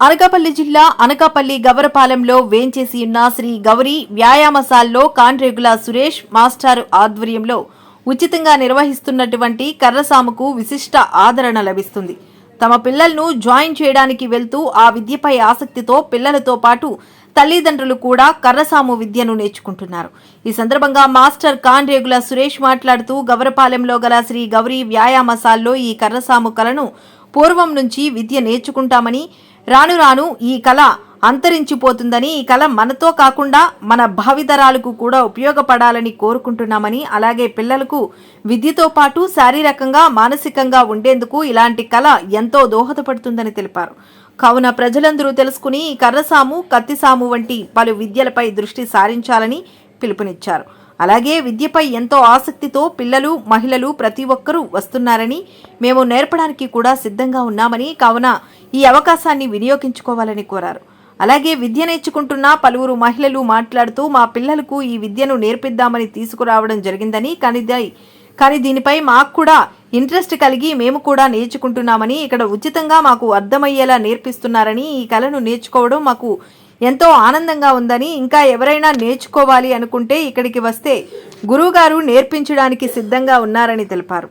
అనకాపల్లి జిల్లా అనకాపల్లి గవరపాలెంలో వేంచేసి ఉన్న శ్రీ గౌరీ వ్యాయామశాల్లో కాన్రేగుల సురేష్ మాస్టారు ఆధ్వర్యంలో ఉచితంగా నిర్వహిస్తున్నటువంటి కర్రసాముకు విశిష్ట ఆదరణ లభిస్తుంది. తమ పిల్లలను జాయిన్ చేయడానికి వెళ్తూ ఆ విద్యపై ఆసక్తితో పిల్లలతో పాటు తల్లిదండ్రులు కూడా కర్రసాము విద్యను నేర్చుకుంటున్నారు. ఈ సందర్భంగా మాస్టర్ కాన్రేగుల సురేష్ మాట్లాడుతూ గవరపాలెంలో గల శ్రీ గౌరీ వ్యాయామశాల్లో ఈ కర్రసాము కళను పూర్వం నుంచి విద్య నేర్చుకుంటామని రాను రాను ఈ కళ అంతరించిపోతుందని ఈ కళ మనతో కాకుండా మన భావితరాలకు కూడా ఉపయోగపడాలని కోరుకుంటున్నామని అలాగే పిల్లలకు విద్యతో పాటు శారీరకంగా మానసికంగా ఉండేందుకు ఇలాంటి కళ ఎంతో దోహదపడుతుందని తెలిపారు. కావున ప్రజలందరూ తెలుసుకుని ఈ కర్రసాము కత్తిసాము వంటి పలు విద్యలపై దృష్టి సారించాలని పిలుపునిచ్చారు. అలాగే విద్యపై ఎంతో ఆసక్తితో పిల్లలు మహిళలు ప్రతి ఒక్కరూ వస్తున్నారని మేము నేర్పడానికి కూడా సిద్ధంగా ఉన్నామని కావున ఈ అవకాశాన్ని వినియోగించుకోవాలని కోరారు. అలాగే విద్య నేర్చుకుంటున్న పలువురు మహిళలు మాట్లాడుతూ మా పిల్లలకు ఈ విద్యను నేర్పిద్దామని తీసుకురావడం జరిగిందని కానీ కానీ దీనిపై మాకు కూడా ఇంట్రెస్ట్ కలిగి మేము కూడా నేర్చుకుంటున్నామని ఇక్కడ ఉచితంగా మాకు అర్థమయ్యేలా నేర్పిస్తున్నారని ఈ కళను నేర్చుకోవడం మాకు ఎంతో ఆనందంగా ఉందని ఇంకా ఎవరైనా నేర్చుకోవాలి అనుకుంటే ఇక్కడికి వస్తే గురువుగారు నేర్పించడానికి సిద్ధంగా ఉన్నారని తెలిపారు.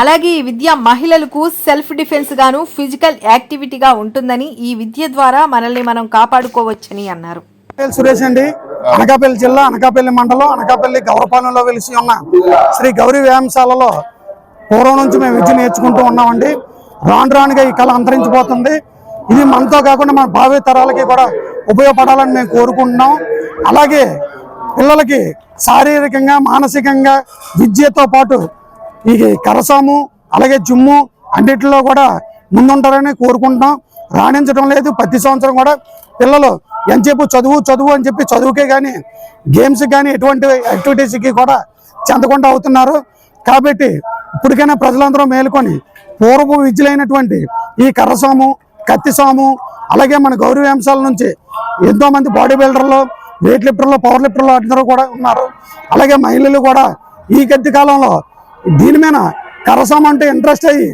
అలాగే ఈ విద్య మహిళలకు సెల్ఫ్ డిఫెన్స్ గాను ఫిజికల్ యాక్టివిటీగా ఉంటుందని ఈ విద్య ద్వారా మనల్ని మనం కాపాడుకోవచ్చని అన్నారు. సురేష్ అండి. అనకాపల్లి జిల్లా అనకాపల్లి మండలం అనకాపల్లి గౌరపాలెంలో వెలిసి ఉన్న శ్రీ గౌరీ వ్యాయామశాలలో పూర్వం నుంచి మేము విద్య నేర్చుకుంటూ ఉన్నామండి. రాను రానుగా ఈ కళ అంతరించిపోతుంది. ఇది మనతో కాకుండా మన భావి తరాలకి కూడా ఉపయోగపడాలని మేము కోరుకుంటున్నాం. అలాగే పిల్లలకి శారీరకంగా మానసికంగా విద్యతో పాటు ఈ కరసాము అలాగే జుమ్ము అన్నిటిలో కూడా ముందుంటారని కోరుకుంటున్నాం. రాణించడం లేదు ప్రతి సంవత్సరం కూడా పిల్లలు ఎంతసేపు చదువు చదువు అని చెప్పి చదువుకే కానీ గేమ్స్ కానీ ఎటువంటి యాక్టివిటీస్కి కూడా చెందకుండా అవుతున్నారు. కాబట్టి ఇప్పటికైనా ప్రజలందరూ మేలుకొని పూర్వపు విద్యలైనటువంటి ఈ కర్రసాము కత్తిసాము అలాగే మన గౌరవ అంశాల నుంచి ఎంతోమంది బాడీ బిల్డర్లు వెయిట్ లిఫ్టర్లు పవర్ లిఫ్టర్లు అందరూ కూడా ఉన్నారు. అలాగే మహిళలు కూడా ఈ కత్తి కాలంలో దీని మీద కరసం అంటే ఇంట్రెస్ట్ అయ్యి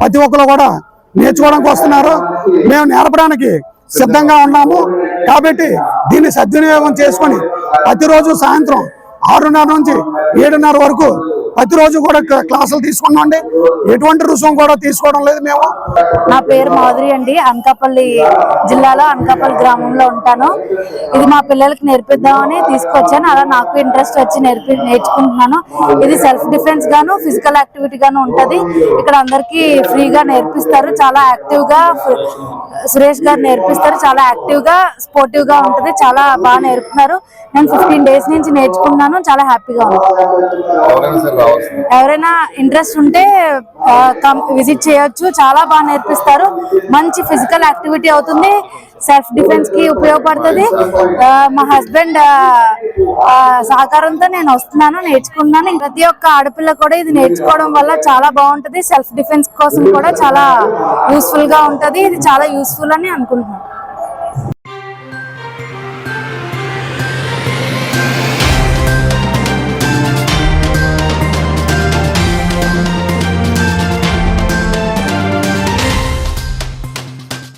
ప్రతి ఒక్కరు కూడా నేర్చుకోవడానికి వస్తున్నారు. మేము నేర్పడానికి సిద్ధంగా ఉన్నాము. కాబట్టి దీన్ని సద్వినియోగం చేసుకొని ప్రతిరోజు సాయంత్రం ఆరున్నర నుంచి ఏడున్నర వరకు ప్రతిరోజు కూడా క్లా- క్లాసులు తీసుకున్నాండి ఎటువంటి రుసుము కూడా తీసుకోవడం లేదు మేము. నా పేరు మాధురి అండి. అనకాపల్లి జిల్లాలో అనకాపల్లి గ్రామంలో ఉంటాను. ఇది మా పిల్లలకి నేర్పిద్దామని తీసుకొచ్చాను. అలా నాకు ఇంట్రెస్ట్ వచ్చి నేర్పి నేర్చుకుంటున్నాను. ఇది సెల్ఫ్ డిఫెన్స్ గాను ఫిజికల్ యాక్టివిటీ గాను ఉంటది. ఇక్కడ అందరికి ఫ్రీగా నేర్పిస్తారు. చాలా యాక్టివ్గా సురేష్ గారు నేర్పిస్తారు. చాలా యాక్టివ్గా స్పోర్టివ్గా ఉంటది. చాలా బాగా నేర్పుతున్నారు. నేను ఫిఫ్టీన్ డేస్ నుంచి నేర్చుకున్నాను చాలా హ్యాపీగా ఉంది. ఎవరైనా ఇంట్రెస్ట్ ఉంటే విజిట్ చేయొచ్చు. చాలా బాగా నేర్పిస్తారు. మంచి ఫిజికల్ యాక్టివిటీ అవుతుంది. సెల్ఫ్ డిఫెన్స్కి ఉపయోగపడుతుంది. మా హస్బెండ్ సహకారంతో నేను వస్తున్నాను నేర్చుకున్నాను ప్రతి ఒక్క ఆడపిల్ల కూడా ఇది నేర్చుకోవడం వల్ల చాలా బాగుంటది. సెల్ఫ్ డిఫెన్స్ కోసం కూడా చాలా యూస్ఫుల్గా ఉంటది. ఇది చాలా యూస్ఫుల్ అని అనుకుంటున్నాను.